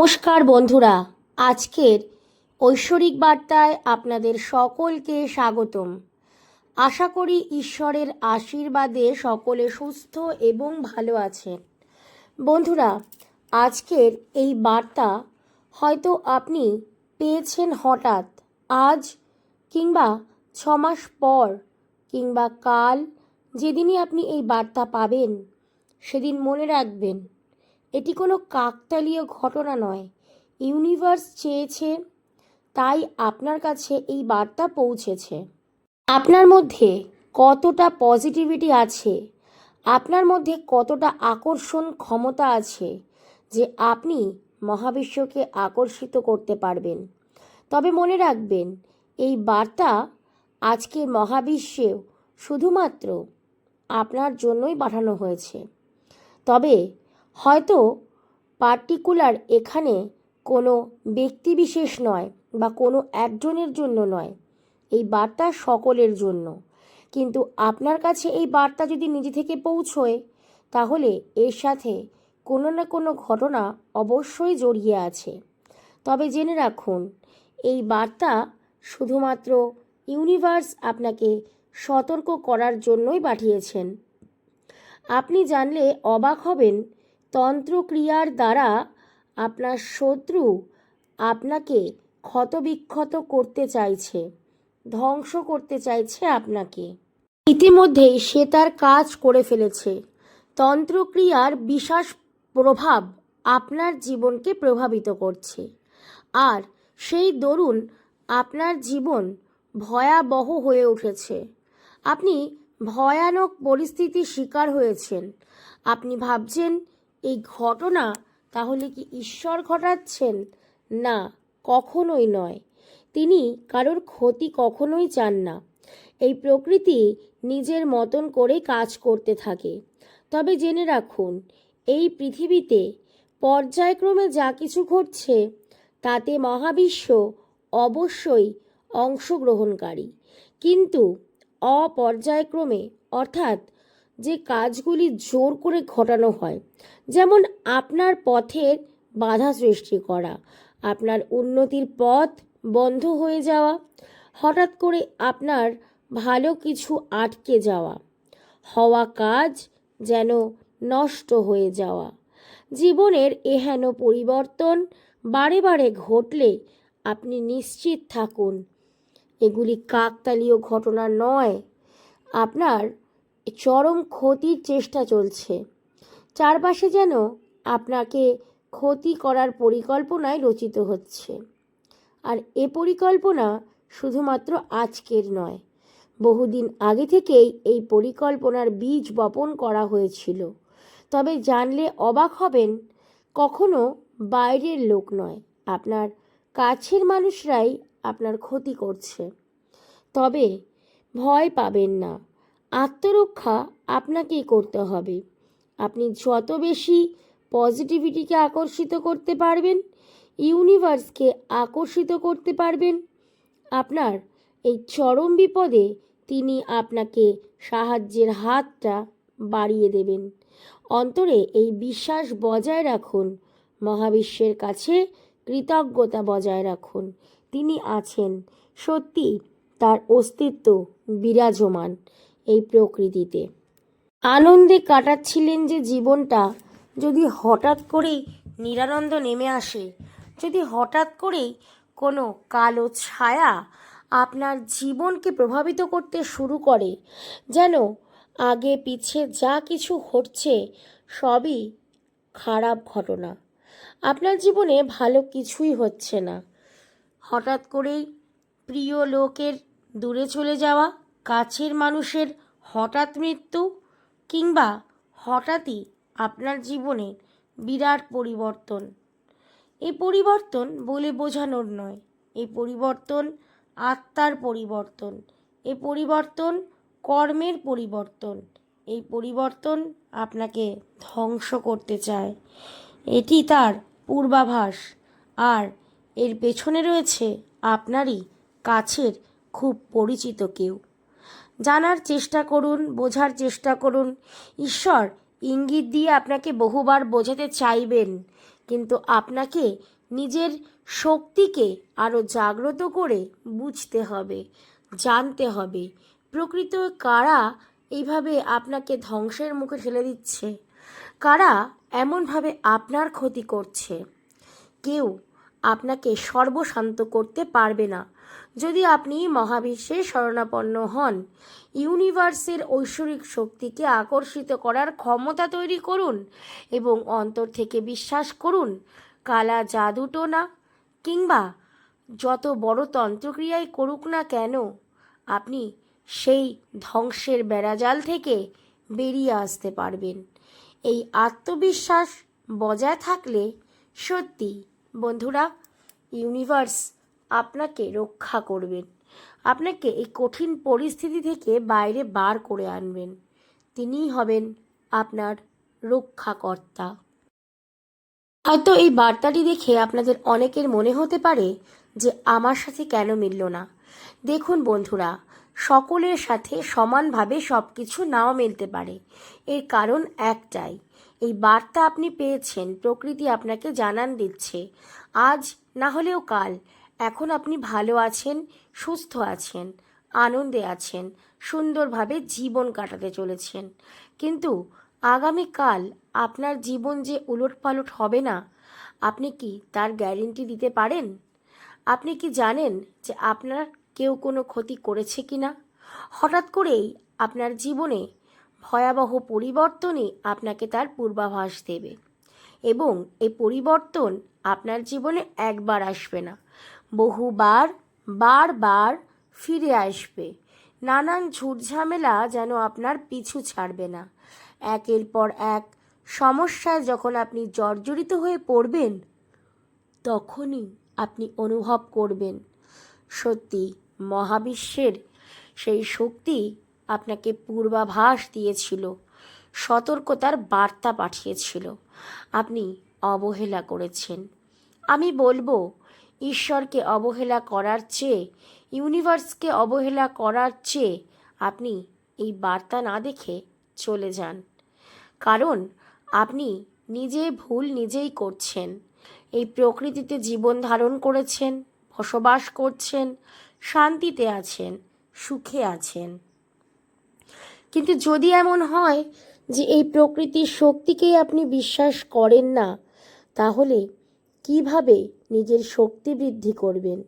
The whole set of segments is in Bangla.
নমস্কার বন্ধুরা, আজকের ঐশ্বরিক বার্তায় আপনাদের সকলকে স্বাগতম। আশা করি ঈশ্বরের আশীর্বাদে সকলে সুস্থ এবং ভালো আছেন। বন্ধুরা, আজকের এই বার্তা হয়তো আপনি পেয়েছেন হঠাৎ আজ কিংবা ছমাস পর কিংবা কাল যেদিনই আপনি এই বার্তা পাবেন, সেদিন মনে রাখবেন। এটি কোনো কাকতালীয় ঘটনা নয়। ইউনিভার্স চেয়েছে, তাই আপনার কাছে এই বার্তা পৌঁছেছে। আপনার মধ্যে কতটা পজিটিভিটি আছে? আপনার মধ্যে কতটা আকর্ষণ ক্ষমতা আছে যে আপনি মহাবিশ্বকে আকর্ষিত করতে পারবেন? তবে মনে রাখবেন, এই বার্তা আজকের মহাবিশ্বেও শুধুমাত্র আপনার জন্যই পাঠানো হয়েছে। তবে হয়তো পার্টিকুলার এখানে কোনো ব্যক্তিবিশেষ নয় বা কোনো একজনের জন্য নয়। এই বার্তা সকলের জন্য। কিন্তু আপনার কাছে এই বার্তা যদি নিজে থেকে পৌঁছয়, তাহলে এর সাথে কোনো না কোনো ঘটনা অবশ্যই জড়িয়ে আছে। তবে জেনে রাখুন, এই বার্তা শুধুমাত্র ইউনিভার্স আপনাকে সতর্ক করার জন্যই পাঠিয়েছেন। আপনি জানলে অবাক হবেন তন্ত্রক্রিয়ার দ্বারা আপনার শত্রু আপনাকে ক্ষতবিক্ষত করতে চাইছে, ধ্বংস করতে চাইছে আপনাকে। ইতিমধ্যেই সে তার কাজ করে ফেলেছে। তন্ত্রক্রিয়ার বিশাস প্রভাব আপনার জীবনকে প্রভাবিত করছে। আর সেই দরুন আপনার জীবন ভয়াবহ হয়ে উঠেছে। আপনি ভয়ানক পরিস্থিতির শিকার হয়েছেন। আপনি ভাবছেন এই ঘটনা তাহলে কি ঈশ্বর ঘটাচ্ছেন? না, কখনোই নয়। তিনি কারোর ক্ষতি কখনোই চান না। এই প্রকৃতি নিজের মতন করে কাজ করতে থাকে। তবে জেনে রাখুন, এই পৃথিবীতে পর্যায়ক্রমে যা কিছু ঘটছে, তাতে মহাবিশ্ব অবশ্যই অংশগ্রহণকারী। কিন্তু অপর্যায়ক্রমে, অর্থাৎ যে কাজগুলি জোর করে ঘটানো হয়। যেমন আপনার পথের বাধা সৃষ্টি করা, আপনার উন্নতির পথ বন্ধ হয়ে যাওয়া, হঠাৎ করে আপনার ভালো কিছু আটকে যাওয়া, হওয়া কাজ যেন নষ্ট হয়ে যাওয়া। জীবনের এহেন পরিবর্তন বারে বারে ঘটলে আপনি নিশ্চিত থাকুন, এগুলি কাকতালীয় ঘটনা নয়। আপনার চরম ক্ষতির চেষ্টা চলছে। চারপাশে যেন আপনাকে ক্ষতি করার পরিকল্পনায় রচিত হচ্ছে। আর এ পরিকল্পনা শুধুমাত্র আজকের নয়, বহুদিন আগে থেকেই এই পরিকল্পনার বীজ বপন করা হয়েছিল। তবে জানলে অবাক হবেন, কখনো বাইরের লোক নয়, আপনার কাছের মানুষরাই আপনার ক্ষতি করছে। তবে ভয় পাবেন না। আত্মরক্ষা আপনাকেই করতে হবে। আপনি যত বেশি পজিটিভিটিকে আকর্ষিত করতে পারবেন, ইউনিভার্সকে আকর্ষিত করতে পারবেন, আপনার এই চরম বিপদে তিনি আপনাকে সাহায্যের হাতটা বাড়িয়ে দেবেন। অন্তরে এই বিশ্বাস বজায় রাখুন, মহাবিশ্বের কাছে কৃতজ্ঞতা বজায় রাখুন। তিনি আছেন সত্যি তার অস্তিত্ব বিরাজমান। এই প্রকৃতিতে। আনন্দে কাটাচ্ছিলেন যে জীবনটা, যদি হঠাৎ করেই নিরানন্দ নেমে আসে, যদি হঠাৎ করেই কোনো কালো ছায়া আপনার জীবনকে প্রভাবিত করতে শুরু করে, যেন আগে পিছে যা কিছু ঘটছে সবই খারাপ ঘটনা। আপনার জীবনে ভালো কিছুই হচ্ছে না। হঠাৎ করেই প্রিয় লোকের দূরে চলে যাওয়া, কাছের মানুষের হঠাৎ মৃত্যু কিংবা হঠাৎই আপনার জীবনে বিরাট পরিবর্তন। এই পরিবর্তন বলে বোঝানোর নয়। এই পরিবর্তন আত্মার পরিবর্তন। এই পরিবর্তন কর্মের পরিবর্তন। এই পরিবর্তন আপনাকে ধ্বংস করতে চায়। এটি তার পূর্বাভাস। আর এর পেছনে রয়েছে আপনারই কাছের খুব পরিচিত কেউ। জানার চেষ্টা করুন, বোঝার চেষ্টা করুন। ঈশ্বর ইঙ্গিত দিয়ে আপনাকে বহুবার বোঝাতে চাইবেন, কিন্তু আপনাকে নিজের শক্তিকে আরও জাগ্রত করে বুঝতে হবে, জানতে হবে। প্রকৃত কারা এইভাবে আপনাকে ধ্বংসের মুখে ঠেলে দিচ্ছে? কারা এমনভাবে আপনার ক্ষতি করছে? কেউ আপনাকে সর্বশান্ত করতে পারবে না। যদি আপনি মহাবিশ্বে শরণাপন্ন হন, ইউনিভার্সের ঐশ্বরিক শক্তিকে আকর্ষিত করার ক্ষমতা তৈরি করুন এবং অন্তর থেকে বিশ্বাস করুন, কালা জাদুটো না কিংবা যত বড় তন্ত্রক্রিয়াই করুক না কেন, আপনি সেই ধ্বংসের বেড়াজাল থেকে বেরিয়ে আসতে পারবেন। এই আত্মবিশ্বাস বজায় থাকলে সত্যি, বন্ধুরা, ইউনিভার্স আপনাকে রক্ষা করবেন। আপনাকে এই কঠিন পরিস্থিতি থেকে বাইরে বার করে আনবেন। তিনিই হবেন আপনার রক্ষাকর্তা। হয়তো এই বার্তাটি দেখে আপনাদের অনেকের মনে হতে পারে যে আমার সাথে কেন মিলল না। দেখুন বন্ধুরা, সকলের সাথে সমানভাবে সব কিছু নাও মিলতে পারে। এর কারণ একটাই, এই বার্তা আপনি পেয়েছেন, প্রকৃতি আপনাকে জানান দিচ্ছে। আজ না হলেও কাল এখন আপনি ভালো আছেন, সুস্থ আছেন, আনন্দে আছেন, সুন্দরভাবে জীবন কাটাতে চলেছেন। কিন্তু আগামীকাল আপনার জীবন যে উলটপালট হবে না, আপনি কি তার গ্যারেন্টি দিতে পারেন? আপনি কি জানেন যে আপনার কেউ কোনো ক্ষতি করেছে কি না হঠাৎ করেই আপনার জীবনে ভয়াবহ পরিবর্তনই আপনাকে তার পূর্বাভাস দেবে এবং এই পরিবর্তন আপনার জীবনে একবার আসবে না। বহুবার, বারবার ফিরে আসবে। নানান ঝুটঝামেলা যেন আপনার পিছু ছাড়বে না। একের পর এক সমস্যায় যখন আপনি জর্জরিত হয়ে পড়বেন, তখনই আপনি অনুভব করবেন। সত্যি, মহাবিশ্বের সেই শক্তি আপনাকে পূর্বাভাস দিয়েছিল, সতর্কতার বার্তা পাঠিয়েছিল। আপনি অবহেলা করেছেন। আমি বলব ঈশ্বরকে অবহেলা করার চেয়ে, ইউনিভার্সকে অবহেলা করার চেয়ে আপনি এই বার্তা না দেখে চলে যান। কারণ আপনি নিজে ভুল নিজেই করছেন। এই প্রকৃতিতে জীবন ধারণ করেছেন, বসবাস করছেন, শান্তিতে আছেন, সুখে আছেন। কিন্তু যদি এমন হয় যে এই প্রকৃতির শক্তিকেই আপনি বিশ্বাস করেন না, তাহলে কীভাবে নিজের শক্তি বৃদ্ধি করবেন।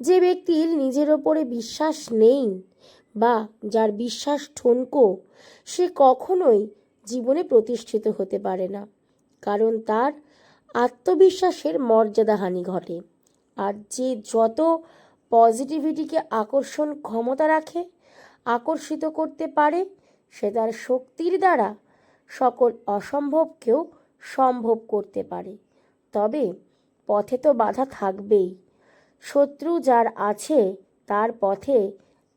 যে ব্যক্তির নিজের ওপরে বিশ্বাস নেই বা যার বিশ্বাস ঠুনকো, সে কখনোই জীবনে প্রতিষ্ঠিত হতে পারে না, কারণ তার আত্মবিশ্বাসের মর্যাদাহানি ঘটে। আর যে যত পজিটিভিটিকে আকর্ষণ ক্ষমতা রাখে, আকর্ষিত করতে পারে, সে তার শক্তির দ্বারা সকল অসম্ভবকেও সম্ভব করতে পারে। তবে পথে তো বাধা থাকবেই। শত্রু যার আছে, তার পথে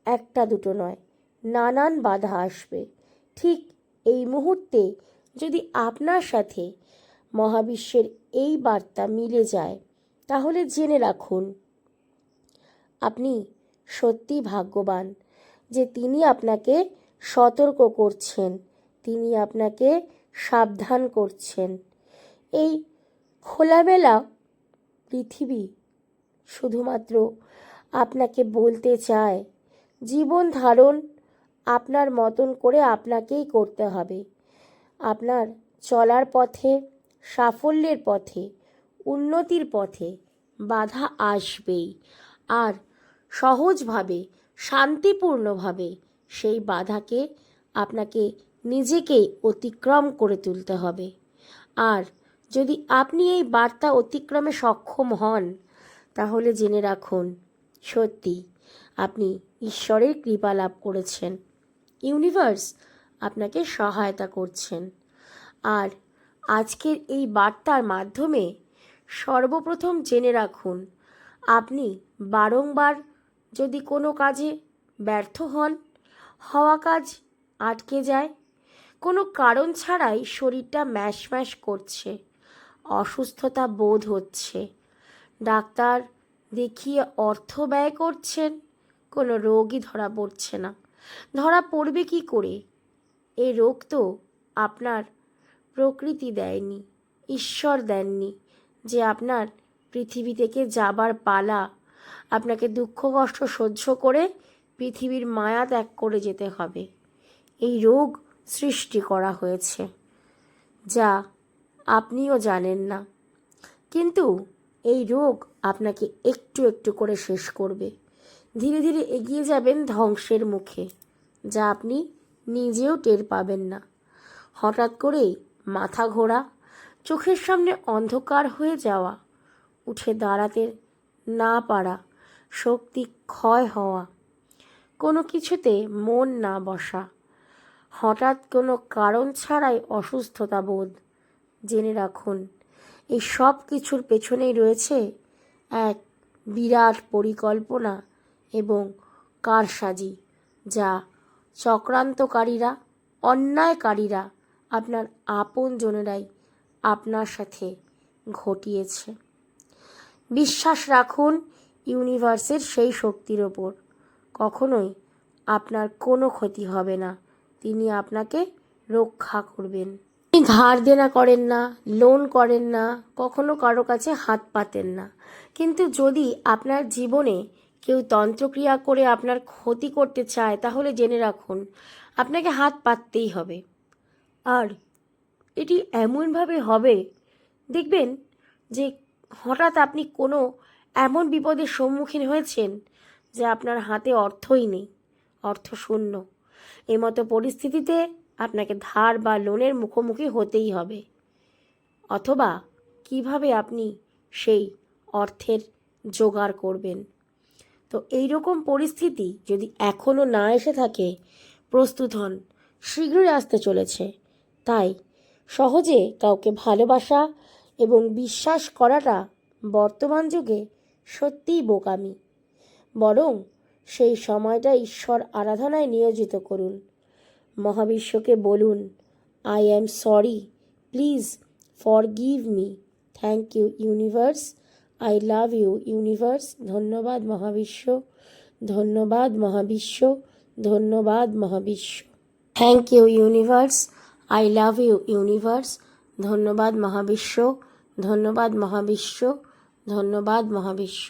একটা দুটো নয়, নানান বাধা আসবে। ঠিক এই মুহূর্তে যদি আপনার সাথে মহাবিশ্বের এই বার্তা মিলে যায়, তাহলে জেনে রাখুন, আপনি সত্যি ভাগ্যবান যে তিনি আপনাকে সতর্ক করছেন, তিনি আপনাকে সাবধান করছেন। এই খোলামেলা পৃথিবী শুধুমাত্র আপনাকে বলতে চায়। জীবন ধারণ আপনার মতন করে আপনাকেই করতে হবে। আপনার চলার পথে, সাফল্যের পথে, উন্নতির পথে বাধা আসবেই। আর সহজভাবে, শান্তিপূর্ণভাবে সেই বাধাকে আপনাকে নিজেকেই অতিক্রম করে তুলতে হবে। আর যদি আপনি এই বার্তা অতিক্রমে সক্ষম হন, তাহলে জেনে রাখুন, সত্যি আপনি ঈশ্বরের কৃপা লাভ করেছেন। ইউনিভার্স আপনাকে সহায়তা করছেন। আর আজকের এই বার্তার মাধ্যমে সর্বপ্রথম জেনে রাখুন, আপনি বারংবার যদি কোনো কাজে ব্যর্থ হন, হওয়া কাজ আটকে যায়, কোনো কারণ ছাড়াই শরীরটা ম্যাশ ম্যাশ করছে। অসুস্থতা বোধ হচ্ছে। ডাক্তার দেখিয়ে অর্থ ব্যয় করছেন, কোনো রোগই ধরা পড়ছে না। ধরা পড়বে কি করে? এই রোগ তো আপনার প্রকৃতি দেয়নি, ঈশ্বর দেননি যে আপনার পৃথিবী থেকে যাবার পালা, আপনাকে দুঃখ, কষ্ট সহ্য করে পৃথিবীর মায়া ত্যাগ করে যেতে হবে। এই রোগ সৃষ্টি করা হয়েছে, যা আপনিও জানেন না। কিন্তু এই রোগ আপনাকে একটু একটু করে শেষ করবে। ধীরে ধীরে এগিয়ে যাবেন ধ্বংসের মুখে, যা আপনি নিজেও টের পাবেন না। হঠাৎ করেই মাথা ঘোরা, চোখের সামনে অন্ধকার হয়ে যাওয়া, উঠে দাঁড়াতে না পারা, শক্তি ক্ষয় হওয়া, কোনো কিছুতে মন না বসা, হঠাৎ কোনো কারণ ছাড়াই অসুস্থতা বোধ জেনে রাখুন, এই সব কিছুর পেছনেই রয়েছে এক বিরাট পরিকল্পনা এবং কারসাজি, যা চক্রান্তকারীরা, অন্যায়কারীরা আপনার আপনজনেরাই আপনার সাথে ঘটিয়েছে। বিশ্বাস রাখুন, ইউনিভার্সের সেই শক্তির ওপর। কখনোই আপনার কোনো ক্ষতি হবে না। তিনি আপনাকে রক্ষা করবেন। ধার দেনা করেন না লোন করেন না, কখনো কারও কাছে হাত পাতেন না। কিন্তু যদি আপনার জীবনে কেউ তন্ত্রক্রিয়া করে আপনার ক্ষতি করতে চায়, তাহলে জেনে রাখুন, আপনাকে হাত পাততেই হবে। আর এটি এমনভাবে হবে, দেখবেন যে হঠাৎ আপনি কোনো এমন বিপদের সম্মুখীন হয়েছেন যে আপনার হাতে অর্থই নেই, অর্থ শূন্য। এমতো পরিস্থিতিতে আপনাকে ধার বা লোনের মুখোমুখি হতেই হবে। অথবা কীভাবে আপনি সেই অর্থের জোগাড় করবেন? তো এই রকম পরিস্থিতি যদি এখনও না এসে থাকে, প্রস্তুত হন। শীঘ্রই আসতে চলেছে। তাই সহজে কাউকে ভালোবাসা এবং বিশ্বাস করাটা বর্তমান যুগে সত্যিই বোকামি। বরং সেই সময়টা ঈশ্বর আরাধনায় নিয়োজিত করুন। মহাবিশ্বকে বলুন I am sorry please forgive me thank you universe I love you universe ধন্যবাদ মহাবিশ্ব ধন্যবাদ মহাবিশ্ব ধন্যবাদ মহাবিশ্ব thank you universe I love you universe ধন্যবাদ মহাবিশ্ব ধন্যবাদ মহাবিশ্ব ধন্যবাদ মহাবিশ্ব